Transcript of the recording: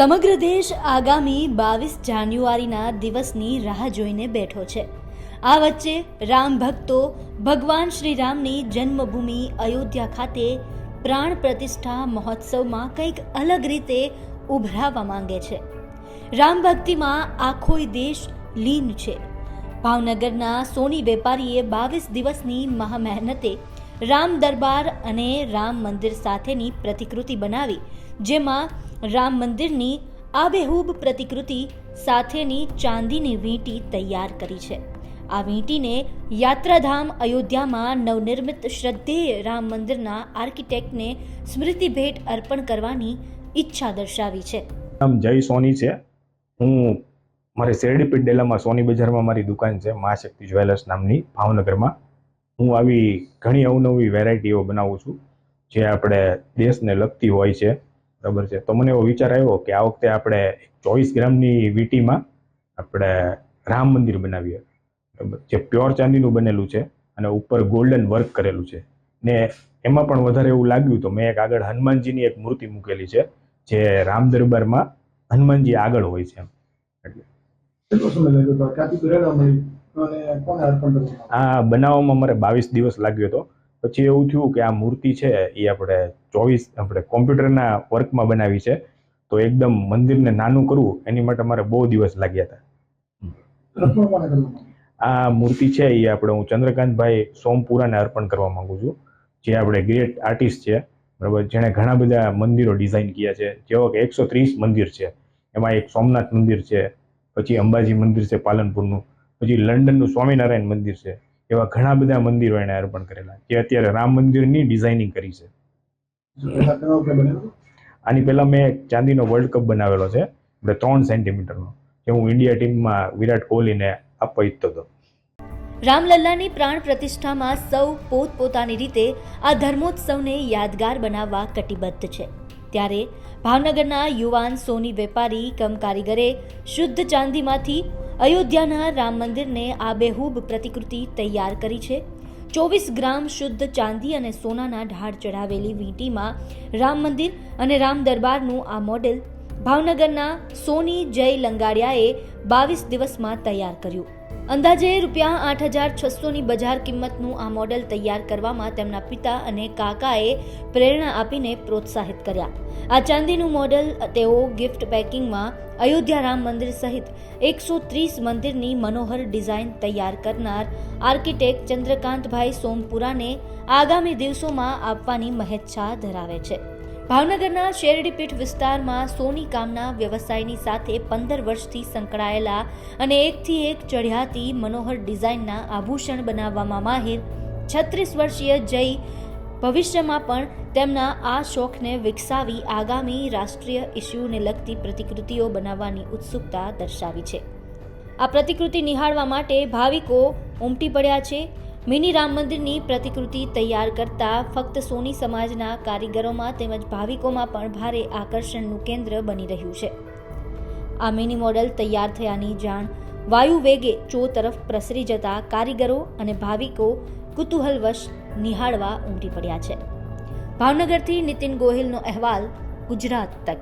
સમગ્ર દેશ આગામી બાવીસ જાન્યુઆરીના દિવસની રાહ જોઈને બેઠો છે. આ વચ્ચે રામ ભક્તો ભગવાન શ્રી રામની જન્મભૂમિ અયોધ્યા ખાતે પ્રાણ પ્રતિષ્ઠા મહોત્સવમાં કંઈક અલગ રીતે ઉભરાવા માંગે છે. રામ ભક્તિમાં આખોય દેશ લીન છે. ભાવનગરના સોની વેપારીએ બાવીસ દિવસની મહામહેનતે રામ દરબાર અને રામ મંદિર સાથેની પ્રતિકૃતિ બનાવી, જેમાં રામ મંદિરની આબેહૂબ પ્રતિકૃતિ સાથેની ચાંદીની વીંટી તૈયાર કરી છે. આ વીંટીને યાત્રાધામ અયોધ્યામાં નવનિર્મિત શ્રદ્ધેય રામ મંદિરના આર્કિટેક્ટને સ્મૃતિ ભેટ અર્પણ કરવાની ઈચ્છા દર્શાવી છે. નામ જય સોની છે. હું મારે શેરડી ડેલામાં સોની બજારમાં મારી દુકાન છે, મા શક્તિ જ્વેલર્સ નામની ભાવનગરમાં. હું આવી ઘણી અવનવી વેરાયટીઓ બનાવું છું, જે આપણે દેશને લગતી હોય છે. બરાબર છે. તો મને એવો વિચાર આવ્યો કે આ વખતે આપણે ચોવીસ ગ્રામની વીટીમાં આપણે રામ મંદિર બનાવીએ. બરાબર. જે પ્યોર ચાંદીનું બનેલું છે અને ઉપર ગોલ્ડન વર્ક કરેલું છે. ને એમાં પણ વધારે એવું લાગ્યું તો મેં એક આગળ હનુમાનજીની એક મૂર્તિ મૂકેલી છે જે રામ દરબારમાં હનુમાનજી આગળ હોય છે એટલે આ બનાવવામાં મારે બાવીસ દિવસ લાગ્યો હતો. પછી એવું થયું કે આ મૂર્તિ છે એ આપણે ચોવીસ આપણે કોમ્પ્યુટરના વર્કમાં બનાવી છે તો એકદમ મંદિરને નાનું કરવું એની માટે મારે બહુ દિવસ લાગ્યા હતા. આ મૂર્તિ છે એ આપણે હું ચંદ્રકાંતભાઈ સોમપુરાને અર્પણ કરવા માંગુ છું જે આપણે ગ્રેટ આર્ટિસ્ટ છે બરાબર જેણે ઘણા બધા મંદિરો ડિઝાઇન કર્યા છે જેવો કે એકસો ત્રીસ મંદિર છે એમાં એક સોમનાથ મંદિર છે પછી અંબાજી મંદિર છે પાલનપુરનું પછી લંડનનું સ્વામિનારાયણ મંદિર છે એવા ઘણા બધા મંદિરો એણે અર્પણ કરેલા જે અત્યારે રામ મંદિરની ડિઝાઇનિંગ કરી છે. આની પહેલાં મેં ચાંદીનો વર્લ્ડ કપ બનાવેલો છે, આપણે ત્રણ સેન્ટીમીટરનો જે હું ઇન્ડિયા ટીમમાં વિરાટ કોહલીને આપવા ઈચ્છતો હતો. રામલલ્લાની પ્રાણ પ્રતિષ્ઠામાં સૌ પોતપોતાની રીતે આ ધર્મોત્સવને યાદગાર બનાવવા કટિબદ્ધ છે. ત્યારે ભાવનગરના યુવાન સોની વેપારી કમ કારીગરે શુદ્ધ ચાંદીમાંથી અયોધ્યાના રામ મંદિરને આબેહૂબ પ્રતિકૃતિ તૈયાર કરી છે. ચોવીસ ગ્રામ શુદ્ધ ચાંદી અને સોનાના ઢાળ ચઢાવેલી વીંટીમાં રામ મંદિર અને રામ દરબારનું આ મોડેલ ભાવનગરના સોની જય લંગાડિયાએ બાવીસ દિવસમાં તૈયાર કર્યું. અંદાજે રૂપિયા આઠ હજાર છસોની બજાર કિંમતનું આ મોડેલ તૈયાર કરવામાં તેમના પિતા અને કાકાએ પ્રેરણા આપીને પ્રોત્સાહિત કર્યા. આ ચાંદીનું મોડેલ તેઓ ગિફ્ટ પેકિંગમાં અયોધ્યા રામ મંદિર સહિત એકસો ત્રીસ મંદિરની મનોહર ડિઝાઇન તૈયાર કરનાર આર્કિટેક્ટ ચંદ્રકાંતભાઈ સોમપુરાને આગામી દિવસોમાં આપવાની મહેચ્છા ધરાવે છે. ભાવનગરના શેરડીપીઠ વિસ્તારમાં સોની કામના વ્યવસાયની સાથે પંદર વર્ષથી સંકળાયેલા અને એકથી એક ચઢિયાતી મનોહર ડિઝાઇનના આભૂષણ બનાવવામાં માહિર, છત્રીસ વર્ષીય જય ભવિષ્યમાં પણ તેમના આ શોખને વિકસાવી આગામી રાષ્ટ્રીય ઇસ્યુને લગતી પ્રતિકૃતિઓ બનાવવાની ઉત્સુકતા દર્શાવી છે. આ પ્રતિકૃતિ નિહાળવા માટે ભાવિકો ઉમટી પડ્યા છે. મિની રામ મંદિરની પ્રતિકૃતિ તૈયાર કરતા ફક્ત સોની સમાજના કારીગરોમાં તેમજ ભાવિકોમાં પણ ભારે આકર્ષણનું કેન્દ્ર બની રહ્યું છે. આ મિની મોડેલ તૈયાર થયાની જાણ વાયુ વેગે ચો તરફ પ્રસરી જતા કારીગરો અને ભાવિકો કુતૂહલવશ નિહાળવા ઉમટી પડ્યા છે. ભાવનગરથી નીતિન ગોહિલનો અહેવાલ ગુજરાત તક